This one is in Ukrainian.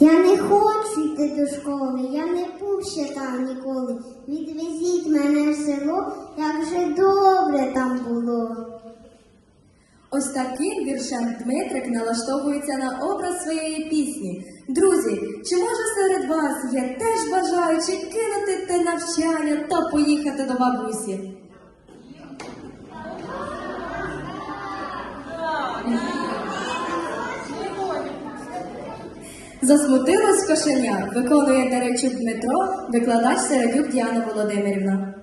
Я не хочу йти до школи, я не був ще там ніколи. Відвезіть мене в село, як же добре там було. Ось таким віршем Дмитрик налаштовується на образ своєї пісні. Друзі, чи може серед вас є теж бажаючи кинути те навчання та поїхати до бабусі? Засмутилось кошеня, виконує Деречук Дмитро, викладач Середюк Діана Володимирівна.